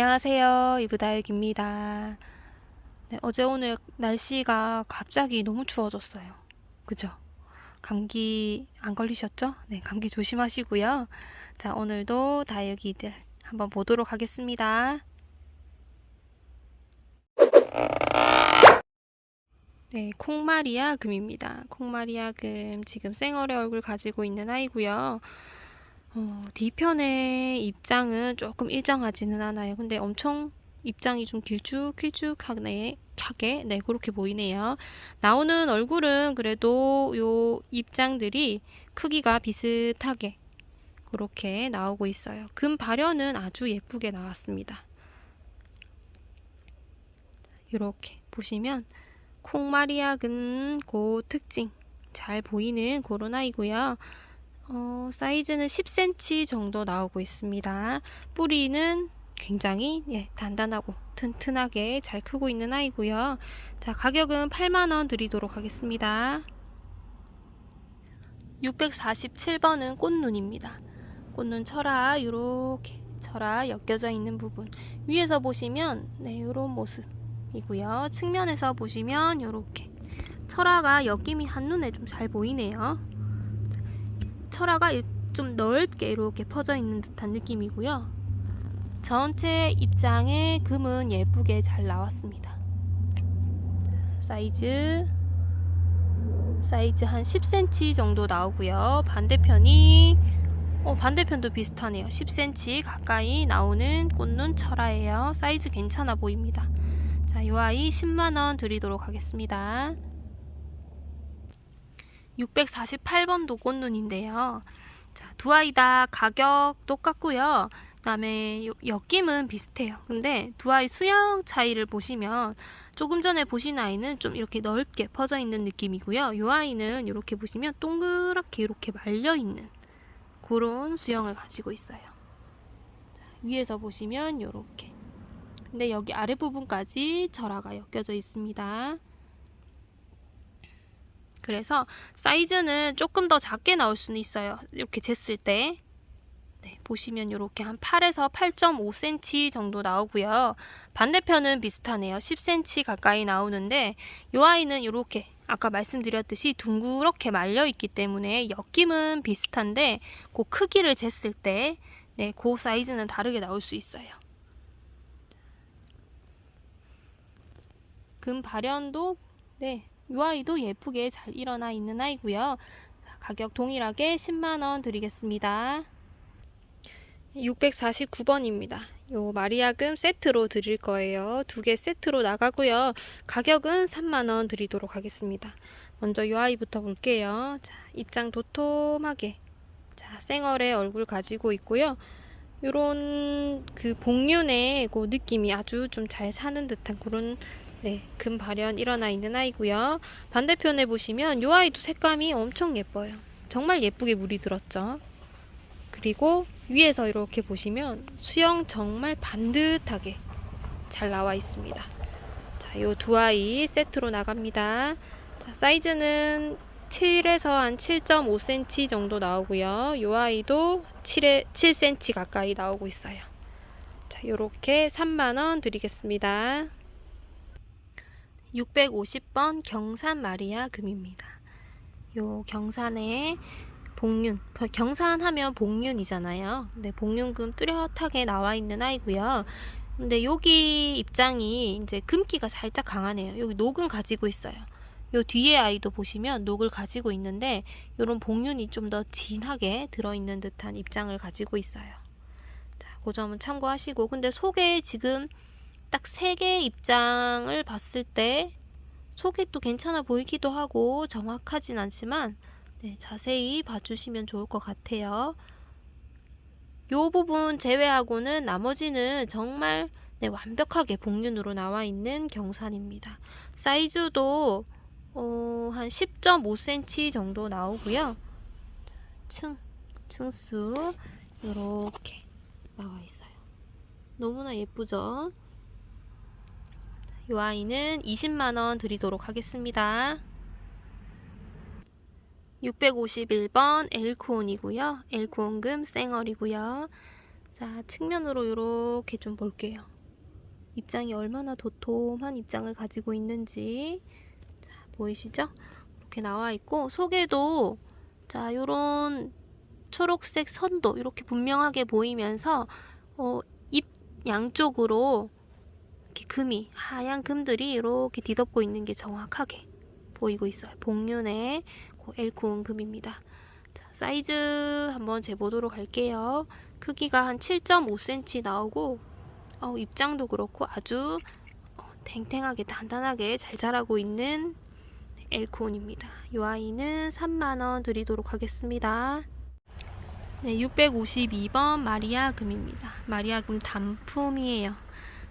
안녕하세요. 이브다육입니다. 네, 어제 오늘 날씨가 갑자기 너무 추워졌어요. 그죠? 감기 안 걸리셨죠? 네, 감기 조심하시고요. 자, 오늘도 다육이들 한번 보도록 하겠습니다. 네, 콩마리아 금입니다. 콩마리아 금 지금 생얼의 얼굴 가지고 있는 아이고요. 어, 뒤편의 입장은 조금 일정하지는 않아요. 근데 엄청 입장이 좀 길쭉길쭉하게 하게 네 그렇게 보이네요. 나오는 얼굴은 그래도 요 입장들이 크기가 비슷하게 그렇게 나오고 있어요. 금 발현은 아주 예쁘게 나왔습니다. 이렇게 보시면 콩마리아 금고 특징 잘 보이는 그런 아이고요. 어, 사이즈는 10cm 정도 나오고 있습니다. 뿌리는 굉장히 예, 단단하고 튼튼하게 잘 크고 있는 아이고요. 자, 가격은 8만원 드리도록 하겠습니다. 647번은 꽃눈입니다. 꽃눈 철화 이렇게 철화 엮여져 있는 부분 위에서 보시면 네, 이런 모습이고요. 측면에서 보시면 이렇게 철화가 엮임이 한눈에 좀 잘 보이네요. 철화가 좀 넓게 이렇게 퍼져 있는 듯한 느낌이고요. 전체 입장에 금은 예쁘게 잘 나왔습니다. 사이즈 사이즈 한 10cm 정도 나오고요. 반대편이 어, 반대편도 비슷하네요. 10cm 가까이 나오는 꽃눈 철화예요. 사이즈 괜찮아 보입니다. 자, 이 아이 10만원 드리도록 하겠습니다. 648번 도 꽃눈인데요. 자, 두 아이 다 가격 똑같고요. 그 다음에 엮임은 비슷해요. 근데 두 아이 수영 차이를 보시면 조금 전에 보신 아이는 좀 이렇게 넓게 퍼져 있는 느낌이고요. 이 아이는 이렇게 보시면 동그랗게 이렇게 말려 있는 그런 수영을 가지고 있어요. 자, 위에서 보시면 이렇게. 근데 여기 아랫부분까지 절화가 엮여져 있습니다. 그래서 사이즈는 조금 더 작게 나올 수는 있어요. 이렇게 쟀을 때. 네, 보시면 이렇게 한 8에서 8.5cm 정도 나오고요. 반대편은 비슷하네요. 10cm 가까이 나오는데 이 아이는 이렇게 아까 말씀드렸듯이 둥그렇게 말려 있기 때문에 엮임은 비슷한데 그 크기를 쟀을 때 네, 그 사이즈는 다르게 나올 수 있어요. 금 발현도 네, 이 아이도 예쁘게 잘 일어나 있는 아이고요. 가격 동일하게 10만원 드리겠습니다. 649번입니다. 요 마리아금 세트로 드릴 거예요. 두 개 세트로 나가고요. 가격은 3만원 드리도록 하겠습니다. 먼저 이 아이부터 볼게요. 자, 입장 도톰하게. 자, 생얼의 얼굴 가지고 있고요. 요런 그 복륜의 그 느낌이 아주 좀 잘 사는 듯한 그런 네, 금 발현 일어나 있는 아이고요. 반대편에 보시면 이 아이도 색감이 엄청 예뻐요. 정말 예쁘게 물이 들었죠. 그리고 위에서 이렇게 보시면 수영 정말 반듯하게 잘 나와 있습니다. 자, 이두 아이 세트로 나갑니다. 자, 사이즈는 7에서 한 7.5cm 정도 나오고요. 이 아이도 7에, 7cm 가까이 나오고 있어요. 자, 요렇게 3만원 드리겠습니다. 650번 경산 마리아 금입니다. 요 경산에 복륜, 경산 하면 복륜이잖아요. 근데 복륜금 뚜렷하게 나와 있는 아이고요. 근데 여기 입장이 이제 금기가 살짝 강하네요. 여기 녹은 가지고 있어요. 요 뒤에 아이도 보시면 녹을 가지고 있는데 이런 복륜이 좀 더 진하게 들어있는 듯한 입장을 가지고 있어요. 자, 그 점은 참고하시고 근데 속에 지금 딱 세 개의 입장을 봤을 때 속이 또 괜찮아 보이기도 하고 정확하진 않지만 네, 자세히 봐주시면 좋을 것 같아요. 요 부분 제외하고는 나머지는 정말 네, 완벽하게 복륜으로 나와 있는 경산입니다. 사이즈도 어, 한 10.5cm 정도 나오고요. 층, 층수 이렇게 나와 있어요. 너무나 예쁘죠? 이 아이는 20만원 드리도록 하겠습니다. 651번 엘코온이고요. 엘코온금 쌩얼이고요. 자, 측면으로 이렇게 좀 볼게요. 입장이 얼마나 도톰한 입장을 가지고 있는지. 자, 보이시죠? 이렇게 나와 있고, 속에도, 자, 요런 초록색 선도 이렇게 분명하게 보이면서, 어, 입 양쪽으로 이렇게 금이, 하얀 금들이 이렇게 뒤덮고 있는 게 정확하게 보이고 있어요. 복륜의 그 엘코온 금입니다. 자, 사이즈 한번 재보도록 할게요. 크기가 한 7.5cm 나오고 어, 입장도 그렇고 아주 어, 탱탱하게 단단하게 잘 자라고 있는 엘코온입니다. 이 아이는 3만원 드리도록 하겠습니다. 네, 652번 마리아 금입니다. 마리아 금 단품이에요.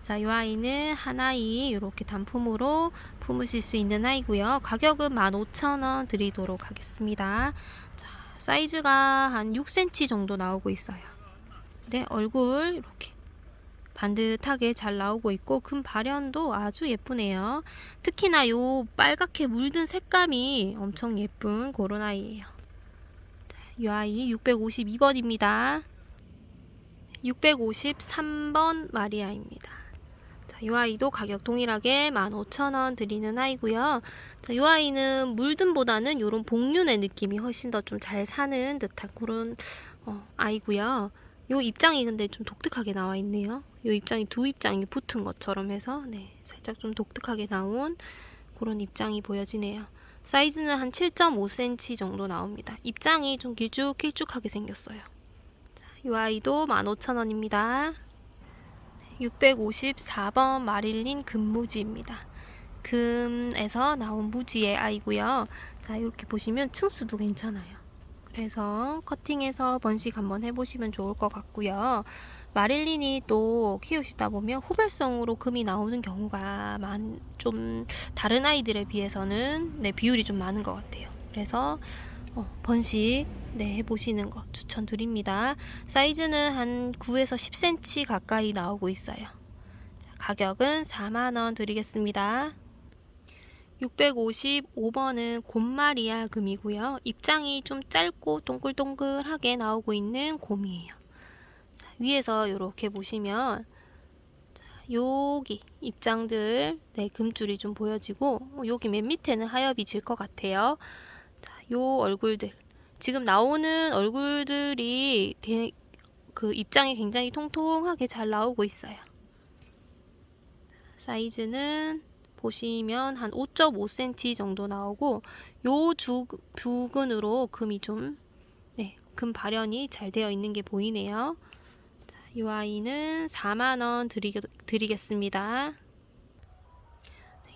자, 이 아이는 한 아이 이렇게 단품으로 품으실 수 있는 아이고요. 가격은 15,000원 드리도록 하겠습니다. 자, 사이즈가 한 6cm 정도 나오고 있어요. 네, 얼굴 이렇게 반듯하게 잘 나오고 있고 금 발현도 아주 예쁘네요. 특히나 요 빨갛게 물든 색감이 엄청 예쁜 그런 아이예요. 자, 이 아이 652번입니다. 653번 마리아입니다. 자, 이 아이도 가격 동일하게 15,000원 드리는 아이고요. 자, 이 아이는 물든보다는 이런 복륜의 느낌이 훨씬 더 좀 잘 사는 듯한 그런 어, 아이고요. 요 입장이 근데 좀 독특하게 나와 있네요. 요 입장이 두 입장이 붙은 것처럼 해서 네, 살짝 좀 독특하게 나온 그런 입장이 보여지네요. 사이즈는 한 7.5cm 정도 나옵니다. 입장이 좀 길쭉길쭉하게 생겼어요. 자, 이 아이도 15,000원입니다. 654번 마릴린 금무지입니다. 금에서 나온 무지의 아이고요. 자, 이렇게 보시면 층수도 괜찮아요. 그래서 커팅해서 번식 한번 해보시면 좋을 것 같고요. 마릴린이 또 키우시다 보면 후발성으로 금이 나오는 경우가 많, 좀 다른 아이들에 비해서는 네, 비율이 좀 많은 것 같아요. 그래서 어, 번식 네, 해보시는 거 추천드립니다. 사이즈는 한 9에서 10cm 가까이 나오고 있어요. 가격은 4만원 드리겠습니다. 655번은 곰마리아 금이고요. 입장이 좀 짧고 동글동글하게 나오고 있는 곰이에요. 자, 위에서 이렇게 보시면 자, 여기 입장들 네, 금줄이 좀 보여지고 어, 여기 맨 밑에는 하엽이 질 것 같아요. 자, 요 얼굴들 지금 나오는 얼굴들이 대, 그 입장이 굉장히 통통하게 잘 나오고 있어요. 사이즈는 보시면 한 5.5cm 정도 나오고 요 주, 부근으로 금이 좀 네, 금 발현이 잘 되어 있는 게 보이네요. 자, 이 아이는 4만원 드리게, 드리겠습니다.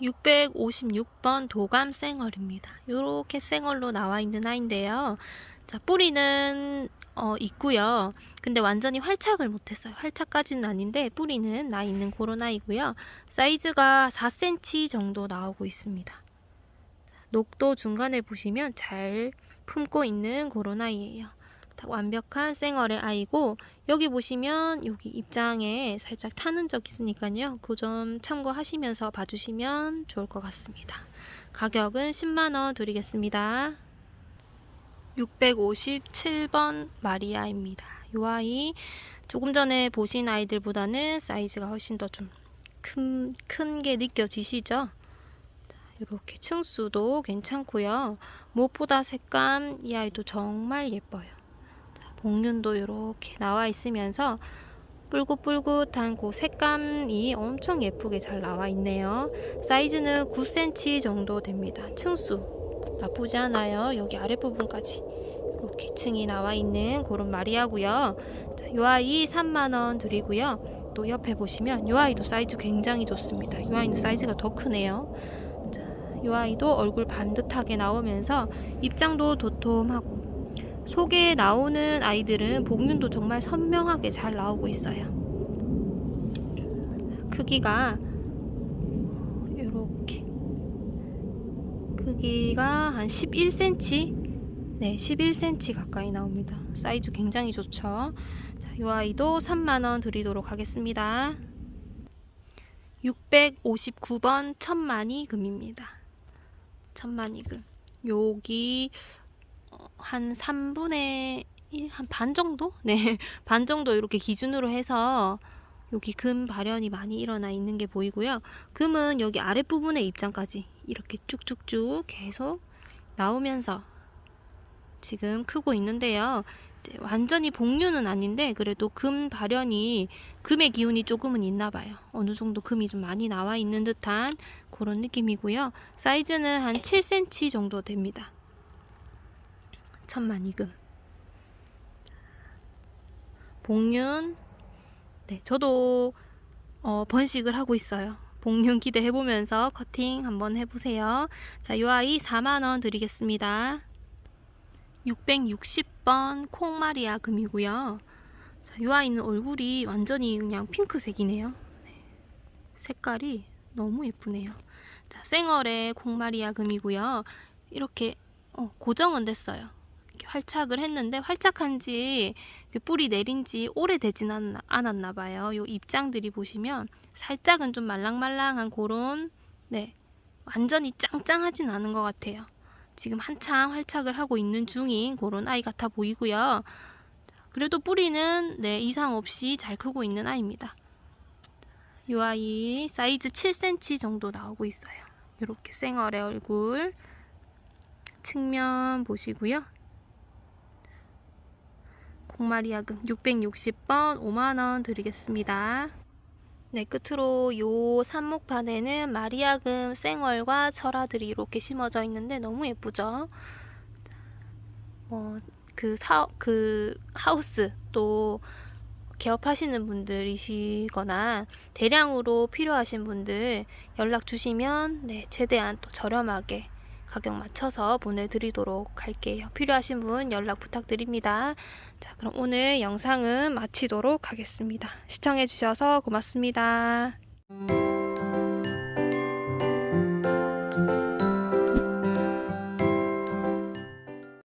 656번 도감 쌩얼입니다. 이렇게 쌩얼로 나와 있는 아이인데요. 자, 뿌리는 어, 있고요. 근데 완전히 활착을 못했어요. 활착까지는 아닌데 뿌리는 나 있는 그런 아이고요. 사이즈가 4cm 정도 나오고 있습니다. 녹도 중간에 보시면 잘 품고 있는 아이예요. 완벽한 쌩얼의 아이고 여기 보시면 여기 입장에 살짝 타는 적 있으니까요. 그 점 참고하시면서 봐주시면 좋을 것 같습니다. 가격은 10만원 드리겠습니다. 657번 마리아입니다. 이 아이 조금 전에 보신 아이들보다는 사이즈가 훨씬 더 좀 큰 큰 게 느껴지시죠? 이렇게 층수도 괜찮고요. 무엇보다 색감 이 아이도 정말 예뻐요. 자, 복륜도 이렇게 나와 있으면서 뿔긋뿔긋한 그 색감이 엄청 예쁘게 잘 나와 있네요. 사이즈는 9cm 정도 됩니다. 층수 나쁘지 않아요. 여기 아랫부분까지 이렇게 층이 나와 있는 그런 마리아고요. 자, 이 아이 3만원 드리고요. 또 옆에 보시면 이 아이도 사이즈 굉장히 좋습니다. 이 아이는 사이즈가 더 크네요. 자, 이 아이도 얼굴 반듯하게 나오면서 입장도 도톰하고 속에 나오는 아이들은 복륜도 정말 선명하게 잘 나오고 있어요. 크기가 이렇게 크기가 한 11cm 네 11cm 가까이 나옵니다. 사이즈 굉장히 좋죠. 자, 이 아이도 3만원 드리도록 하겠습니다. 659번 천만이 금입니다. 천만이 금. 여기 어, 한 3분의 한반 정도? 네, 반 정도 이렇게 기준으로 해서 여기 금 발현이 많이 일어나 있는 게 보이고요. 금은 여기 아랫부분의 입장까지 이렇게 쭉쭉쭉 계속 나오면서 지금 크고 있는데요. 완전히 복류는 아닌데 그래도 금 발현이 금의 기운이 조금은 있나 봐요. 어느 정도 금이 좀 많이 나와 있는 듯한 그런 느낌이고요. 사이즈는 한 7cm 정도 됩니다. 천만 이금. 복륜. 네, 저도 어, 번식을 하고 있어요. 복륜 기대해 보면서 커팅 한번 해보세요. 자, 이 아이 4만 원 드리겠습니다. 660번 콩마리아 금이고요. 자, 이 아이는 얼굴이 완전히 그냥 핑크색이네요. 네, 색깔이 너무 예쁘네요. 자, 생얼의 콩마리아 금이고요. 이렇게 어, 고정은 됐어요. 활착을 했는데 활착한 지 뿌리 내린 지 오래되진 않, 않았나 봐요. 요 입장들이 보시면 살짝은 좀 말랑말랑한 그런 네 완전히 짱짱하진 않은 것 같아요. 지금 한창 활착을 하고 있는 중인 그런 아이 같아 보이고요. 그래도 뿌리는 네 이상 없이 잘 크고 있는 아이입니다. 이 아이 사이즈 7cm 정도 나오고 있어요. 이렇게 생얼의 얼굴 측면 보시고요. 콩마리아금 660번 5만원 드리겠습니다. 네, 끝으로 요 삽목판에는 마리아금 생얼과 철화들이 이렇게 심어져 있는데 너무 예쁘죠? 어, 그 사, 그 하우스 또 개업하시는 분들이시거나 대량으로 필요하신 분들 연락 주시면 네, 최대한 또 저렴하게 가격 맞춰서 보내드리도록 할게요. 필요하신 분 연락 부탁드립니다. 자, 그럼 오늘 영상은 마치도록 하겠습니다. 시청해주셔서 고맙습니다.